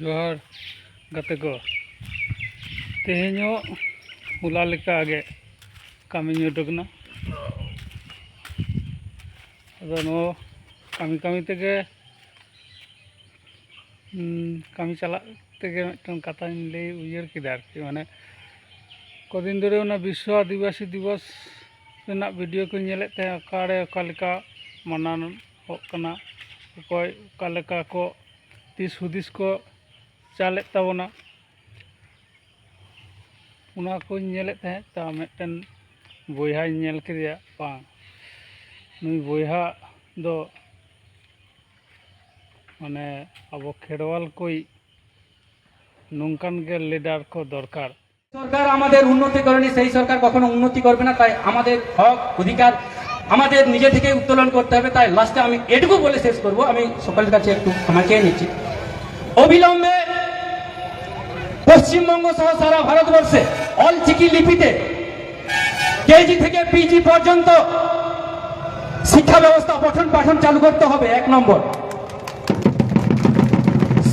ᱡᱚᱦᱟᱨ ᱜᱟᱛᱮ ᱠᱚ ᱛᱮᱦᱮᱧᱚᱜ ᱦᱚᱸ ᱦᱚᱞᱟ ᱞᱮᱠᱟᱜᱮ ᱠᱟᱹᱢᱤᱧ ᱩᱰᱩᱠᱱᱟ ᱟᱫᱚ ᱱᱚᱣᱟ ᱠᱟᱹᱢᱤ ᱠᱟᱹᱢᱤ ᱛᱮᱜᱮ ᱠᱟᱹᱢᱤ ᱪᱟᱞᱟᱜ ᱛᱮᱜᱮ ᱢᱤᱫᱴᱟᱝ ᱠᱟᱛᱷᱟᱧ ᱞᱟᱹᱭ ᱩᱭᱦᱟᱹᱨ ᱠᱮᱫᱟ ᱟᱨᱠᱤ ᱢᱟᱱᱮ ᱠᱚᱫᱤᱱ ᱫᱷᱚᱨᱮ ᱚᱱᱟ ᱵᱤᱥᱥᱚ ᱟᱹᱫᱤᱵᱟᱹᱥᱤ ᱫᱤᱵᱚᱥ ᱨᱮᱱᱟᱜ ᱵᱷᱤᱰᱤᱭᱳ ᱠᱚᱧ ᱧᱮᱞᱮᱫ ᱛᱟᱦᱮᱸ ᱚᱠᱟᱨᱮ ᱚᱠᱟᱞᱮᱠᱟ ᱢᱟᱱᱟᱣᱚᱜ ᱠᱟᱱᱟ ᱚᱠᱚᱭ ᱚᱠᱟᱞᱮᱠᱟ ᱠᱚ ᱫᱤᱥ ᱦᱩᱫᱤᱥ ᱠᱚ ᱪᱟᱞᱮᱫ ᱛᱟᱵᱚᱱᱟ ᱚᱱᱟ ᱠᱚᱧ ᱧᱮᱞᱮᱫ ᱛᱟᱦᱮᱸᱫ ᱛᱟ ᱢᱤᱫᱴᱮᱱ ᱵᱚᱭᱦᱟᱧ ᱧᱮᱞ ᱠᱮᱫᱮᱭᱟ ᱵᱟᱝ ᱱᱩᱭ ᱵᱚᱭᱦᱟ ᱫᱚ মানে আবো খেরওয়াল কই নৌকান গে লিডার কো দরকার সরকার আমাদের উন্নতি করেনি সেই সরকার কখনো উন্নতি করবে না তাই আমাদের হক অধিকার আমাদের নিজে থেকে উত্তোলন করতে হবে তাই লাস্টে আমি এটুকু বলে শেষ করব আমি সকলের কাছে একটু ক্ষমা চেয়ে নিচ্ছি অবিলম্বে পশ্চিমবঙ্গ সহ সারা ভারতবর্ষে অল চিকি লিপিতে কেজি থেকে পিজি পর্যন্ত শিক্ষা ব্যবস্থা পঠন পাঠন চালু করতে হবে এক নম্বর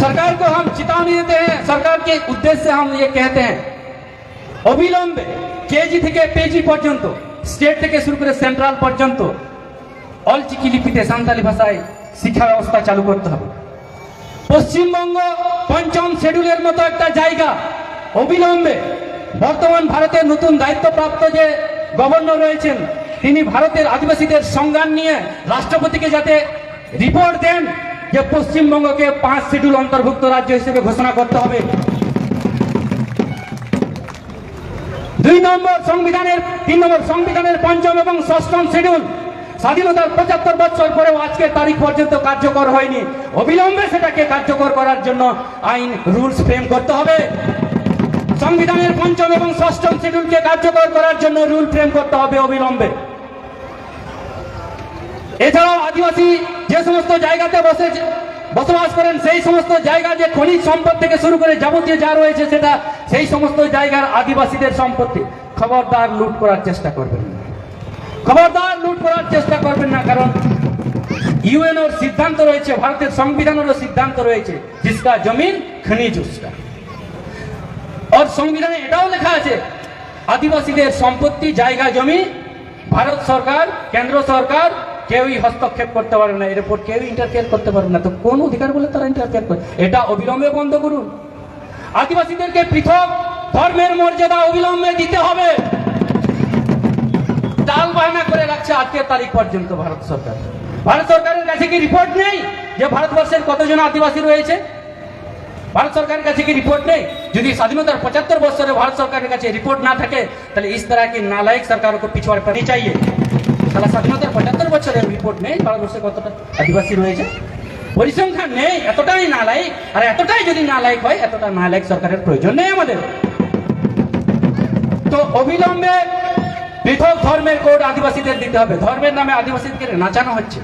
सरकार को हम चेतावनी देते हैं सरकार के उद्देश्य से हम ये कहते हैं অবিলম্বে কেজি থেকে পেজি পর্যন্ত স্টেট থেকে শুরু করে সেন্ট্রাল পর্যন্ত অল চিকি লিপিতে সান্তালি ভাষায় শিক্ষা ব্যবস্থা চালু করতে হবে পশ্চিমবঙ্গ পঞ্চম শিডিউলের মতো একটা জায়গা অবিলম্বে বর্তমান ভারতের নতুন দায়িত্বপ্রাপ্ত যে গভর্নর রয়েছেন, তিনি ভারতের আদিবাসীদের সংজ্ঞান নিয়ে রাষ্ট্রপতিকে যাতে রিপোর্ট দেন যে পশ্চিমবঙ্গকে পাঁচ শিডিউল অন্তর্ভুক্ত রাজ্য হিসেবে ঘোষণা করতে হবে। দুই নম্বর সংবিধানের, তিন নম্বর সংবিধানের পঞ্চম এবং ষষ্ঠম শিডিউল স্বাধীনতার পঁচাত্তর বছর পরেও আজকের তারিখ পর্যন্ত কার্যকর হয়নি। অবিলম্বে সেটাকে কার্যকর করার জন্য আইন, রুলস ফ্রেম করতে হবে। সংবিধানের পঞ্চম এবং ষষ্ঠম শিডিউলকে কার্যকর করার জন্য রুল ফ্রেম করতে হবে অবিলম্বে। এছাড়াও আদিবাসী যে সমস্ত জায়গাতে বসে বসবাস করেন, সেই সমস্ত জায়গা যে খনিজ সম্পদ থেকে শুরু করে যাবতীয় যা রয়েছে সেটা সেই সমস্ত জায়গার আদিবাসীদের সম্পত্তি। খবরদার লুট করার চেষ্টা করবেন খবরদার লুট করার চেষ্টা করবেন না, কারণ ইউএনওর সিদ্ধান্ত রয়েছে, ভারতের সংবিধানেরও সিদ্ধান্ত রয়েছে, জিসকা জমিন, খনিজ উসকা ওর সংবিধানে এটাও লেখা আছে, আদিবাসীদের সম্পত্তি, জায়গা, জমি, ভারত সরকার, কেন্দ্র সরকার, কেউই হস্তক্ষেপ করতে পারবে না, এর উপর কেউ ইন্টারফেয়ার করতে পারবে না, তো কোন অধিকার বলে তারা ইন্টারফেয়ার করে? এটা অবিলম্বে বন্ধ করুন। আদিবাসীদেরকে পৃথক ধর্মের মর্যাদা অবিলম্বে দিতে হবে। আজকের তারিখ পর্যন্ত ভারত সরকার। ভারত সরকারের কাছে কি রিপোর্ট নেই যে ভারতবর্ষের কতজন আদিবাসী রয়েছে? ভারত সরকারের কাছে কি রিপোর্ট নেই? যদি স্বাধীনতার পঁচাত্তর বছরে ভারত সরকারের কাছে রিপোর্ট না থাকে, তাহলে ইস तरह की नालायक सरकारों को पिछवाड़ करनी তাহলে স্বাধীনতার পঁচাত্তর বছরের রিপোর্ট নেই ভারতবর্ষে কতটা আদিবাসী রয়েছে? পরিসংখ্যান নেই, এতটাই নালায়ক। আর এতটাই যদি নালায়ক হয়, এতটা নালায়ক সরকারের প্রয়োজন নেই আমাদের। তো অবিলম্বে পৃথক ধর্মের কোড আদিবাসীদের দিতে হবে। ধর্মের নামে আদিবাসীদেরকে নাচানো হচ্ছে।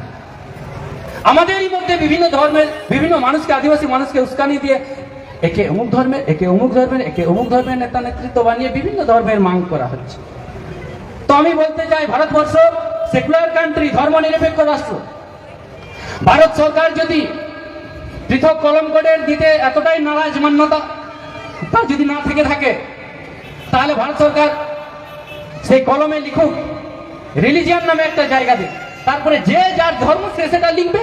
আমাদেরই মধ্যে বিভিন্ন ধর্মের, বিভিন্ন মানুষকে, আদিবাসী মানুষকে উস্কানি দিয়ে একে অমুক ধর্মের, একে অমুক ধর্মের, একে অমুক ধর্মের নেতা নেতৃত্ব বানিয়ে বিভিন্ন ধর্মের মাং করা হচ্ছে। তো আমি বলতে চাই, ভারতবর্ষ সেকুলার কান্ট্রি ধর্ম নিরপেক্ষ রাষ্ট্র। ভারত সরকার যদি পৃথক কলম কোডের দিতে এতটাই নারাজ মান্যতা তা যদি না থেকে থাকে, তাহলে ভারত সরকার সেই কলমে লিখুক রিলিজিয়ান নামে একটা জায়গা দিক তারপরে যে যার ধর্ম সে সেটা লিখবে।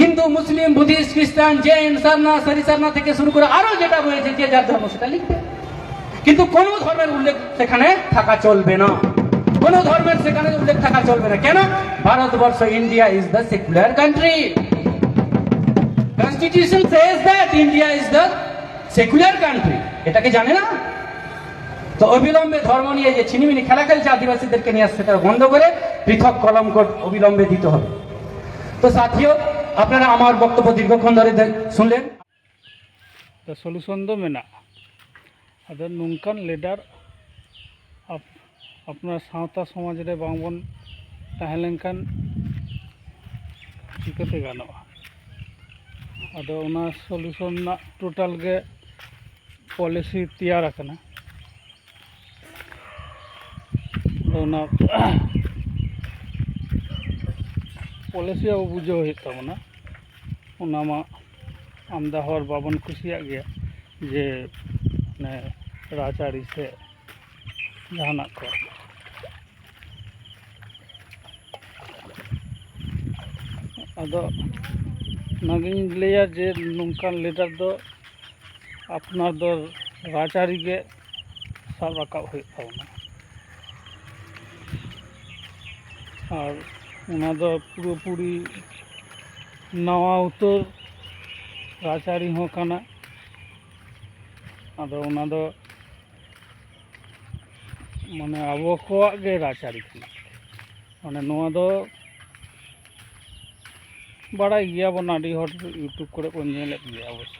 হিন্দু, মুসলিম, বুদ্ধিস্ট, খ্রিস্টান, জৈন, সারনা সরিসারনা থেকে শুরু করে আরও যেটা রয়েছে, যে যার ধর্ম সেটা লিখবে। কিন্তু কোন ধর্মের উল্লেখ সেখানে থাকা চলবে না। কোন ধর্মের সেখানে উল্লেখ থাকা চলবে না। কেন? Bharatvarsha India is the secular country constitution says that India is the secular country এটাকে জানে না? তো অবিলম্বে ধর্ম নিয়ে যে ছিনিমিনি খেলা খেলছে আদিবাসীদেরকে নিয়ে আসছে তারা বন্ধ করে পৃথক কলম কোড অবিলম্বে দিতে হবে। তো সাথীয় আপনারা আমার বক্তব্য দীর্ঘক্ষণ ধরে শুনলেন। সলিউশন তো মেনা। আদে নুনকান লিডার আপনার সাঁওতা সমাজ বাংবন তাহলেখান চিকাতে গান। আদ ওনা সলিউশন না টোটাল গে পলিসি তৈয়ার আকানা ना पलिसी बुझेमदा हर बाबन कुशिया गया जे ने राज़ी से जहाँ को अद लिया जे नुकान लीडर दो अपना दो राज़ी के सब रखा होना আর ওনাদের পুরোপুরি নাওয়া উত্তর রাজারি হোকানা। আদো ওনাদের মানে আবহাওয়াকে রাজারি মানে নোয়া দো বাড়াই গিয়া বনা আডি হট ইউটিউব করে কোন জেলে গিয়া অবশ্য।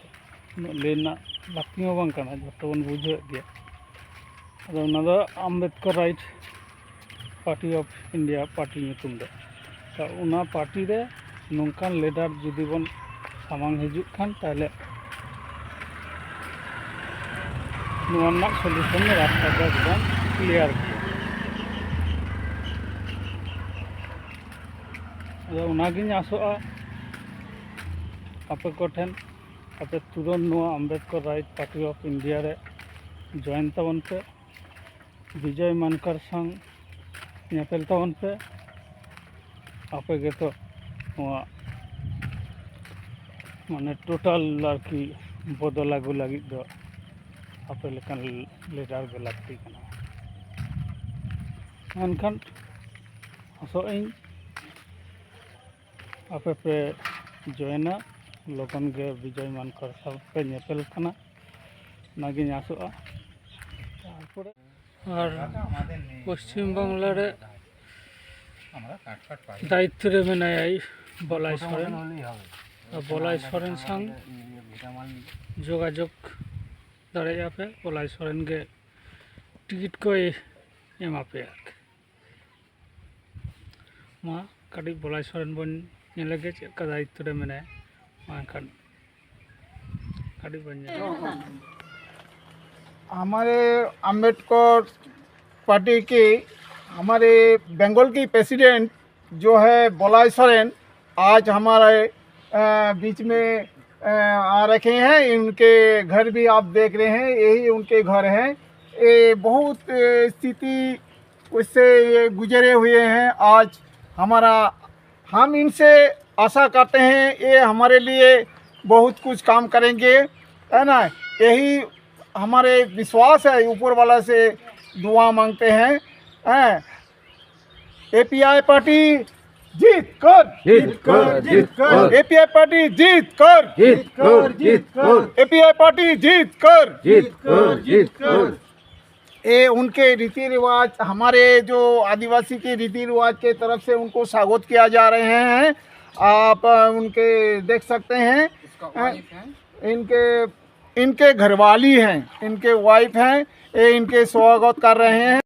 লেনা লাকিও বাং কানা যত বন বুঝে গিয়া। আদো ওনাদের Ambedkar right. Party of India party ᱧᱩᱛᱩᱢ ᱛᱮ ᱛᱚ ᱚᱱᱟ ᱯᱟᱨᱴᱤ ᱨᱮ ᱱᱚᱝᱠᱟᱱ ᱞᱤᱰᱟᱨ ᱡᱩᱫᱤ ᱵᱚᱱ ᱥᱟᱢᱟᱝ ᱦᱤᱡᱩᱜ ᱠᱷᱟᱱ ᱛᱟᱦᱚᱞᱮ ᱱᱚᱣᱟ ᱨᱮᱱᱟᱜ ᱥᱚᱞᱤউᱥᱚᱱ ᱨᱟᱥᱛᱟ ᱫᱚ ᱮᱠᱫᱚᱢ ᱠᱞᱤᱭᱟᱨ ᱜᱮᱭᱟ ᱟᱫᱚ ᱚᱱᱟᱜᱤᱧ ᱟᱥᱚᱜᱼᱟ ᱟᱯᱮ ᱠᱚᱴᱷᱮᱱ ᱟᱯᱮ ᱛᱩᱨᱟᱹᱱ ᱱᱚᱣᱟ Ambedkar right party of India ᱨᱮ ᱡᱚᱭᱮᱱ ᱛᱟᱵᱚᱱ ᱯᱮ ᱵᱤᱡᱚᱭ ᱢᱟᱱᱠᱟᱨ ᱥᱟᱝ ᱧᱮᱯᱮᱞ ᱛᱟᱵᱚᱱ ᱯᱮ ᱟᱯᱮ ᱜᱮᱛᱚ ᱱᱚᱣᱟ ᱢᱟᱱᱮ ᱴᱳᱴᱟᱞ ᱟᱨᱠᱤ ᱵᱚᱫᱚᱞ ᱟᱹᱜᱩ ᱞᱟᱹᱜᱤᱫ ᱫᱚ ᱟᱯᱮ ᱞᱮᱠᱟᱱ ᱞᱤᱰᱟᱨ ᱜᱮ ᱞᱟᱹᱠᱛᱤ ᱠᱟᱱᱟ ᱢᱮᱱᱠᱷᱟᱱ ᱟᱥᱚᱜ ᱟᱹᱧ ᱟᱯᱮ ᱯᱮ ᱡᱚᱭᱮᱱᱟ ᱞᱚᱜᱚᱱ ᱜᱮ ᱵᱤᱡᱚᱭ ᱢᱟᱱᱠᱚᱨ ᱥᱟᱶ ᱯᱮ ᱧᱮᱯᱮᱞ ᱠᱟᱱᱟ ᱚᱱᱟᱜᱤᱧ ᱟᱥᱚᱜᱼᱟ ᱛᱟᱨᱯᱚᱨᱮ আর পশ্চিমবাংলার দায়িত্ব রেবে নেয় এই বলাই সরেন। বলাই সরেন সাং যোগাযোগ দাঁড়াই আপে বলাই সরেনকে টিকিট কই এম আপে আর মা কাটি বলাই সরেন বন নিলেগে চেক দায়িত্ব রেবে নেয় মা কাটি বন हमारे अंबेडकर पार्टी के हमारे बंगाल की प्रेसिडेंट जो है बोलाई सोरेन आज हमारे बीच में आ रखे हैं। इनके घर भी आप देख रहे हैं, यही उनके घर हैं। ये बहुत स्थिति उससे गुजरे हुए हैं। आज हमारा, हम इनसे आशा करते हैं, ये हमारे लिए बहुत कुछ काम करेंगे, है ना? यही हमारे विश्वास है ऊपर वाला से दुआ मांगते हैं। हैं? एपीआई पार्टी जीत कर। जीत कर, जीत कर। एपीआई पार्टी जीत कर। जीत कर, जीत कर। एपीआई पार्टी जीत कर। जीत कर जीत कर। ये उनके रीति रिवाज हमारे जो आदिवासी के रीति रिवाज के तरफ़ से उनको स्वागत किया जा रहे हैं। आप उनके देख सकते हैं। इनके इनके घरवाली हैं इनके वाइफ हैं ये इनके स्वागत कर रहे हैं।